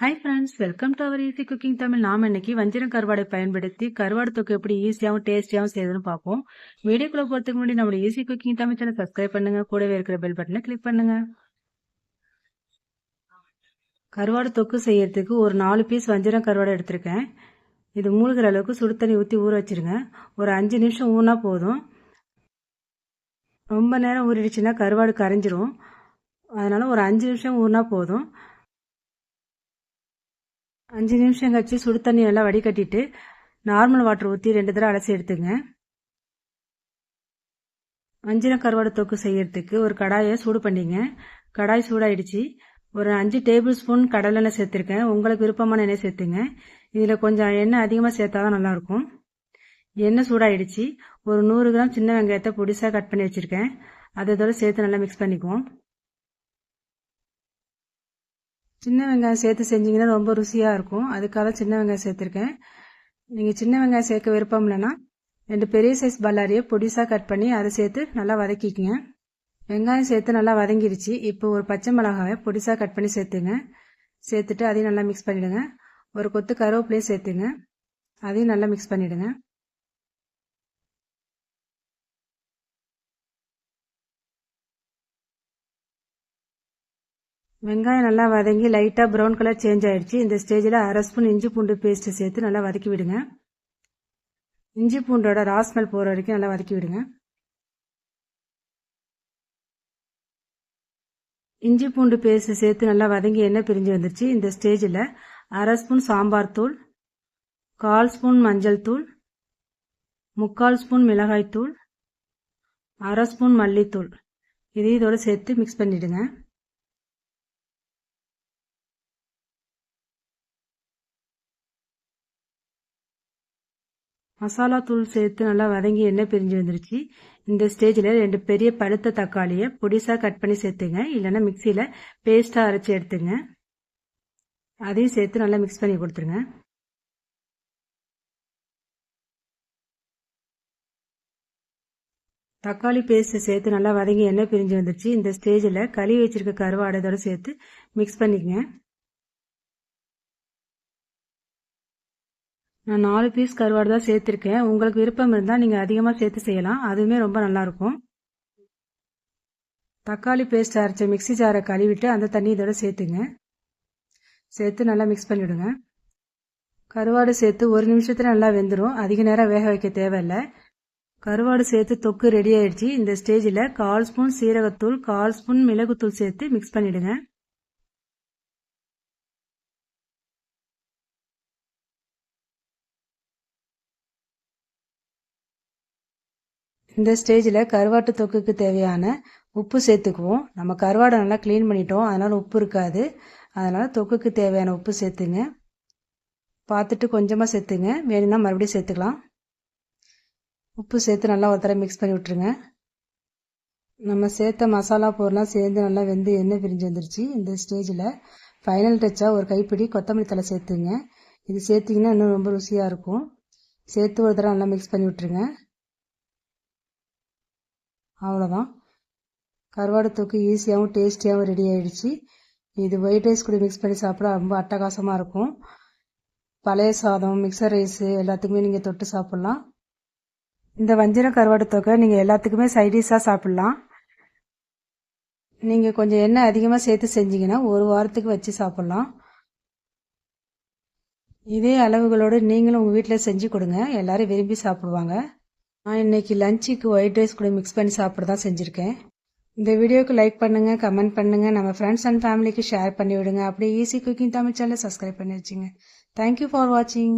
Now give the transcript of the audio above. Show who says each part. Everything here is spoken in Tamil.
Speaker 1: Hi friends welcome to our easy cooking Tamil நாம் இன்னைக்கு வஞ்சிரம் கருவாடை பயன்படுத்தி கருவாடு தொக்கு எப்படி ஈஸியாகவும் டேஸ்டியாகவும் செய்யுதுன்னு பார்ப்போம். வீடியோக்குள்ள போகிறதுக்கு முன்னாடி நம்மளோட easy cooking Tamil channel subscribe பண்ணுங்க. கூடவே இருக்கிற பெல் பட்டனை கிளிக் பண்ணுங்க. கருவாடு தொக்கு செய்யறதுக்கு ஒரு நாலு பீஸ் வஞ்சிரம் கருவாடை எடுத்திருக்கேன். இது மூழ்கிற அளவுக்கு சுடு தண்ணி ஊற்றி ஊற வச்சிருங்க. ஒரு அஞ்சு நிமிஷம் ஊனா போதும். ரொம்ப நேரம் ஊறிடுச்சுன்னா கருவாடு கரைஞ்சிரும். அதனால ஒரு அஞ்சு நிமிஷம் ஊறினா போதும். அஞ்சு நிமிஷம் கழிச்சு சுடு தண்ணி நல்லா வடிகட்டிட்டு நார்மல் வாட்டர் ஊற்றி ரெண்டு தடவை அலசி எடுத்துங்க. வஞ்சிரம் கருவாடு தொக்கு செய்யறதுக்கு ஒரு கடாயை சூடு பண்ணிங்க. கடாய் சூடாயிடுச்சு. ஒரு அஞ்சு டேபிள் ஸ்பூன் கடலெண்ணெய் சேர்த்துருக்கேன். உங்களுக்கு விருப்பமான எண்ணெய் சேர்த்துங்க. இதில் கொஞ்சம் எண்ணெய் அதிகமாக சேர்த்தா தான் நல்லாயிருக்கும் எண்ணெய் சூடாயிடுச்சு. ஒரு நூறு கிராம் சின்ன வெங்காயத்தை பொடிசாக கட் பண்ணி வச்சுருக்கேன். அதை சேர்த்து நல்லா மிக்ஸ் பண்ணிக்குவோம். சின்ன வெங்காயம் சேர்த்து செஞ்சிங்கன்னா ரொம்ப ருசியாக இருக்கும். அதுக்காக சின்ன வெங்காயம் சேர்த்துருக்கேன். நீங்கள் சின்ன வெங்காயம் சேர்க்க விருப்பம் இல்லைன்னா ரெண்டு பெரிய சைஸ் பல்லாரியை பொடிசாக கட் பண்ணி அதை சேர்த்து நல்லா வதக்கிக்கங்க. வெங்காயம் சேர்த்து நல்லா வதங்கிருச்சு. இப்போ ஒரு பச்சை மிளகாவை பொடிசாக கட் பண்ணி சேர்த்துங்க. சேர்த்துட்டு அதையும் நல்லா மிக்ஸ் பண்ணிவிடுங்க ஒரு கொத்து கருவேப்பிலையும் சேர்த்துங்க. அதையும் நல்லா மிக்ஸ் பண்ணிவிடுங்க வெங்காயம் நல்லா வதங்கி லைட்டாக ப்ரௌன் கலர் சேஞ்ச் ஆகிடுச்சு இந்த ஸ்டேஜில் அரை ஸ்பூன் இஞ்சி பூண்டு பேஸ்ட்டு சேர்த்து நல்லா வதக்கி விடுங்க. இஞ்சி பூண்டோட ராஸ்மெல் போகிற வரைக்கும் நல்லா வதக்கி விடுங்க. இஞ்சி பூண்டு பேஸ்ட்டு சேர்த்து நல்லா வதங்கி எண்ணெய் பிரிஞ்சு வந்துருச்சு. இந்த ஸ்டேஜில் அரை ஸ்பூன் சாம்பார் தூள் கால் ஸ்பூன் மஞ்சள் தூள் முக்கால் ஸ்பூன் மிளகாய்த்தூள் அரை ஸ்பூன் மல்லித்தூள். இதையும் இதோடு சேர்த்து மிக்ஸ் பண்ணிவிடுங்க மசாலா தூள் சேர்த்து நல்லா வதங்கி எண்ணெய் பிரிஞ்சு வந்துருச்சு. இந்த ஸ்டேஜில் ரெண்டு பெரிய பழுத்த தக்காளியை பொடிசாக கட் பண்ணி சேர்த்துங்க. இல்லைன்னா மிக்சியில் பேஸ்ட்டாக அரைச்சி எடுத்துங்க. அதையும் சேர்த்து நல்லா மிக்ஸ் பண்ணி கொடுத்துருங்க. தக்காளி பேஸ்ட்டு சேர்த்து நல்லா வதங்கி எண்ணெய் பிரிஞ்சு வந்துருச்சு. இந்த ஸ்டேஜில் களி வச்சிருக்க கருவாடை சேர்த்து மிக்ஸ் பண்ணிக்கங்க. நான் நாலு பீஸ் கருவாடு தான் சேர்த்துருக்கேன். உங்களுக்கு விருப்பம் இருந்தால் நீங்கள் அதிகமாக சேர்த்து செய்யலாம். அதுவுமே ரொம்ப நல்லாயிருக்கும். தக்காளி பேஸ்ட் அரைச்ச மிக்சி ஜாரை கழுவிட்டு அந்த தண்ணி இதோட சேர்த்துங்க. சேர்த்து நல்லா மிக்ஸ் பண்ணிவிடுங்க கருவாடு சேர்த்து ஒரு நிமிஷத்தில் நல்லா வெந்துடும் அதிக நேரம் வேக வைக்க தேவையில்லை. கருவாடு சேர்த்து தொக்கு ரெடி ஆயிடுச்சு. இந்த ஸ்டேஜில் கால் ஸ்பூன் சீரகத்தூள் கால் ஸ்பூன் மிளகுத்தூள் சேர்த்து மிக்ஸ் பண்ணிவிடுங்க இந்த ஸ்டேஜில் கருவாட்டு தொக்குக்கு தேவையான உப்பு சேர்த்துக்குவோம். நம்ம கருவாடை நல்லா க்ளீன் பண்ணிட்டோம். அதனால் உப்பு இருக்காது. அதனால் தொக்குக்கு தேவையான உப்பு சேர்த்துங்க. பார்த்துட்டு கொஞ்சமாக சேர்த்துங்க. வேணும்னா மறுபடியும் சேர்த்துக்கலாம். உப்பு சேர்த்து நல்லா ஒரு தடவை மிக்ஸ் பண்ணி விட்ருங்க நம்ம சேர்த்த மசாலா பொருளாம் சேர்ந்து நல்லா வெந்து எண்ணெய் பிரிஞ்சு வந்துருச்சு. இந்த ஸ்டேஜில் ஃபைனல் டச்சாக ஒரு கைப்பிடி கொத்தமல்லி தலை சேர்த்துங்க. இது சேர்த்திங்கன்னா இன்னும் ரொம்ப ருசியாக இருக்கும். சேர்த்து ஒரு தடவை நல்லா மிக்ஸ் பண்ணி விட்ருங்க அவ்வளோதான் கருவாடு தொக்கு ஈஸியாகவும் டேஸ்டியாகவும் ரெடி ஆகிடுச்சு இது ஒயிட் ரைஸ் கூட மிக்ஸ் பண்ணி சாப்பிட ரொம்ப அட்டகாசமாக இருக்கும். பழைய சாதம் மிக்சர் ரைஸு எல்லாத்துக்குமே நீங்கள் தொட்டு சாப்பிட்லாம். இந்த வஞ்சிரம் கருவாடு தொகை நீங்கள் எல்லாத்துக்குமே சைடிஷாக சாப்பிட்லாம். நீங்கள் கொஞ்சம் எண்ணெய் அதிகமாக சேர்த்து செஞ்சீங்கன்னா ஒரு வாரத்துக்கு வச்சு சாப்பிட்லாம். இதே அளவுகளோடு நீங்களும் உங்கள் வீட்டில் செஞ்சு கொடுங்க. எல்லோரும் விரும்பி சாப்பிடுவாங்க. நான் இன்னைக்கு லஞ்சுக்கு ஒயிட் ரைஸ் கூட மிக்ஸ் பண்ணி சாப்பிட தான் செஞ்சுருக்கேன். இந்த வீடியோக்கு லைக் பண்ணுங்கள் கமெண்ட் பண்ணுங்கள் நம்ம ஃப்ரெண்ட்ஸ் அண்ட் ஃபேமிலிக்கு ஷேர் பண்ணி விடுங்க அப்படியே easy cooking Tamil channel subscribe பண்ணி வச்சுங்க. தேங்க்யூ ஃபார் வாட்சிங்